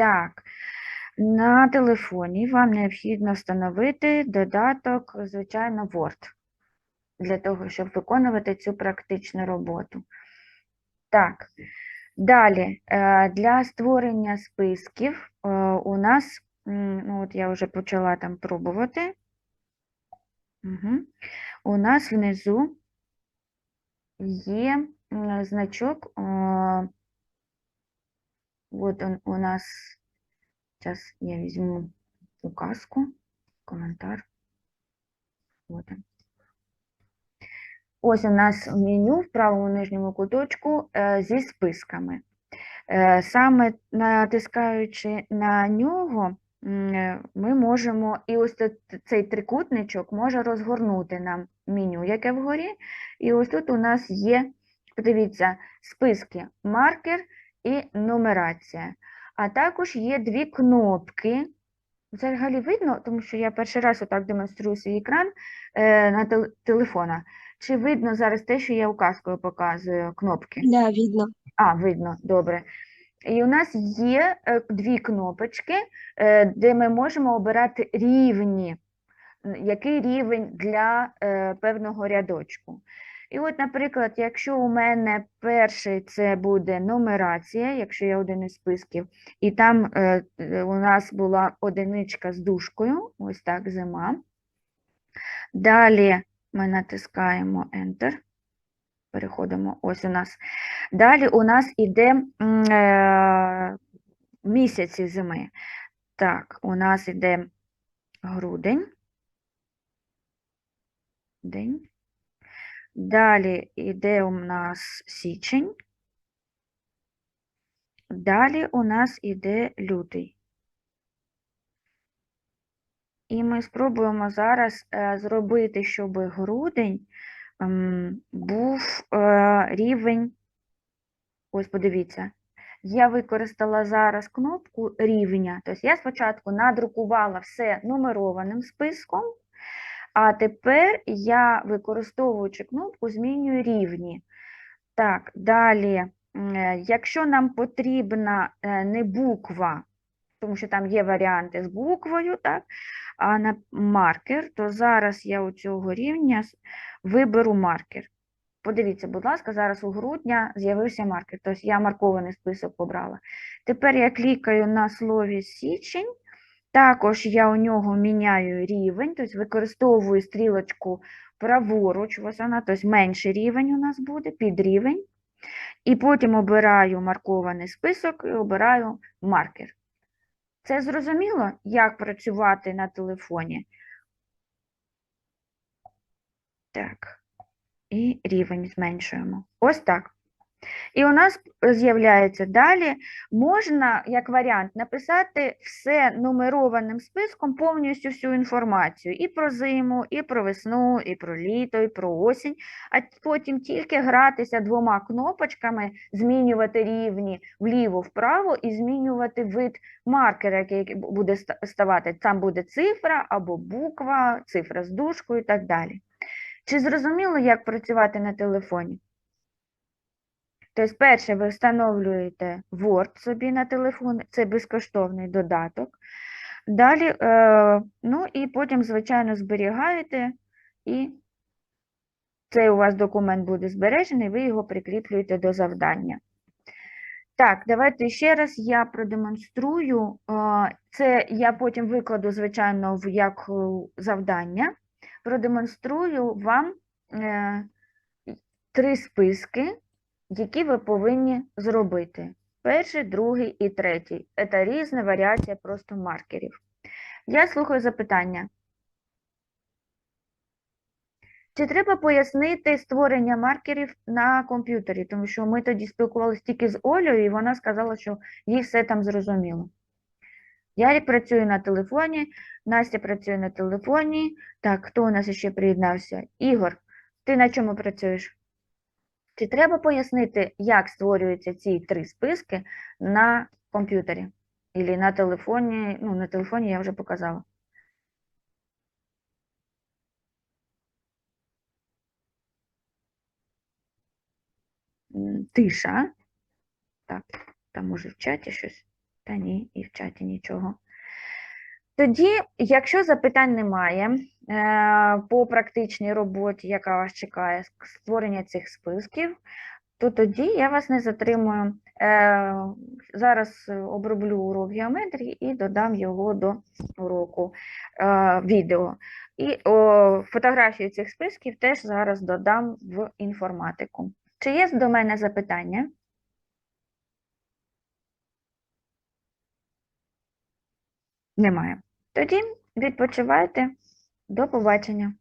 Так, на телефоні вам необхідно встановити додаток, звичайно, Word, для того, щоб виконувати цю практичну роботу. Так, далі, е, для створення списків е, у нас, ну от я вже почала там пробувати. Угу. У нас внизу є значок. Е, От он у нас, зараз я візьму указку, коментар. Вот он. Ось у нас меню в правому нижньому куточку е, зі списками. Е, Саме натискаючи на нього, е, ми можемо, і ось цей трикутничок може розгорнути нам меню, яке вгорі. І ось тут у нас є, подивіться, списки маркер і нумерація. А також є дві кнопки. Взагалі видно, тому що я перший раз отак демонструю свій екран е, на тел- телефона. Чи видно зараз те, що я указкою показую кнопки? Да, видно. А, видно, добре. І у нас є е, дві кнопочки, е, де ми можемо обирати рівні, який рівень для е, певного рядочку. І от, наприклад, якщо у мене перший це буде нумерація, якщо я один із списків, і там е, е, у нас була одиничка з дужкою, ось так, зима. Далі ми натискаємо Enter. Переходимо, ось у нас. Далі у нас іде е, місяці зими. Так, у нас іде грудень. День. Далі йде у нас січень. Далі у нас іде лютий. І ми спробуємо зараз е, зробити, щоб грудень ем, був е, рівень. Ось подивіться. Я використала зараз кнопку рівня. Тобто я спочатку надрукувала все нумерованим списком, а тепер я, використовуючи кнопку, змінюю рівні. Так, далі, е, якщо нам потрібна е, не буква, тому що там є варіанти з буквою, так, а на маркер, то зараз я у цього рівня виберу маркер. Подивіться, будь ласка, зараз у грудня з'явився маркер, тобто я маркований список обрала. Тепер я клікаю на слові січень, також я у нього міняю рівень, тобто використовую стрілочку праворуч, ось вона, тобто менший рівень у нас буде, підрівень. І потім обираю маркований список і обираю маркер. Це зрозуміло, як працювати на телефоні? Так. І рівень зменшуємо. Ось так. І у нас з'являється далі, можна, як варіант, написати все нумерованим списком, повністю всю інформацію і про зиму, і про весну, і про літо, і про осінь, а потім тільки гратися двома кнопочками, змінювати рівні вліво-вправо і змінювати вид маркера, який буде ставати. Там буде цифра або буква, цифра з дужкою і так далі. Чи зрозуміло, як працювати на телефоні? Тобто, перше, ви встановлюєте Word собі на телефон, це безкоштовний додаток. Далі, е, ну і потім, звичайно, зберігаєте, і цей у вас документ буде збережений, ви його прикріплюєте до завдання. Так, давайте ще раз я продемонструю. е, Це я потім викладу, звичайно, як е, завдання. Продемонструю вам три списки, які ви повинні зробити. Перший, другий і третій. Це різна варіація просто маркерів. Я слухаю запитання. Чи треба пояснити створення маркерів на комп'ютері? Тому що ми тоді спілкувалися тільки з Олею, і вона сказала, що їй все там зрозуміло. Ярик працює на телефоні, Настя працює на телефоні. Так, хто у нас ще приєднався? Ігор, ти на чому працюєш? Чи треба пояснити, як створюються ці три списки на комп'ютері? Ілі на телефоні, ну, на телефоні я вже показала. Тиша. Так, там може в чаті щось. Та ні, і в чаті нічого. Тоді, якщо запитань немає е, по практичній роботі, яка вас чекає, створення цих списків, то тоді я вас не затримую. Е, Зараз е, оброблю урок геометрії і додам його до уроку відео. І о, фотографію цих списків теж зараз додам в інформатику. Чи є до мене запитання? Немає. Тоді відпочивайте. До побачення.